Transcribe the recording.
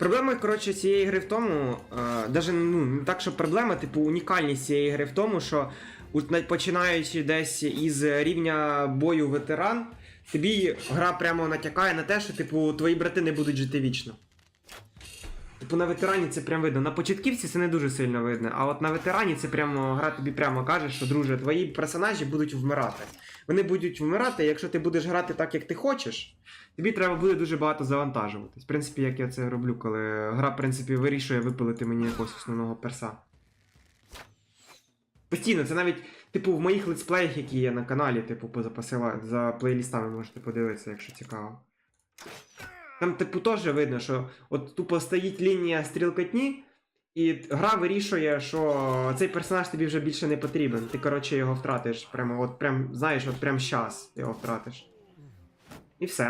Проблема, коротше, цієї гри в тому, е, даже ну, не так, що проблема, типу, унікальність цієї гри в тому, що починаючи десь із рівня бою ветеран, тобі гра прямо натякає на те, що типу, твої брати не будуть жити вічно. Типу на ветерані це прям видно. На початківці це не дуже сильно видно, а от на ветерані це прямо гра тобі прямо каже, що друже, твої персонажі будуть вмирати. Вони будуть вмирати, якщо ти будеш грати так, як ти хочеш, тобі треба буде дуже багато завантажуватись. В принципі, як я це роблю, коли гра, в принципі, вирішує випилити мені якогось основного перса. Постійно, це навіть, типу, в моїх летсплеях, які є на каналі, типу, за плейлістами можете подивитися, якщо цікаво. Там, типу, теж видно, що от тупо стоїть лінія стрілкотні, і гра вирішує, що цей персонаж тобі вже більше не потрібен. Ти, коротше, його втратиш. Прямо, от прям, знаєш, от прям щас його втратиш. І все.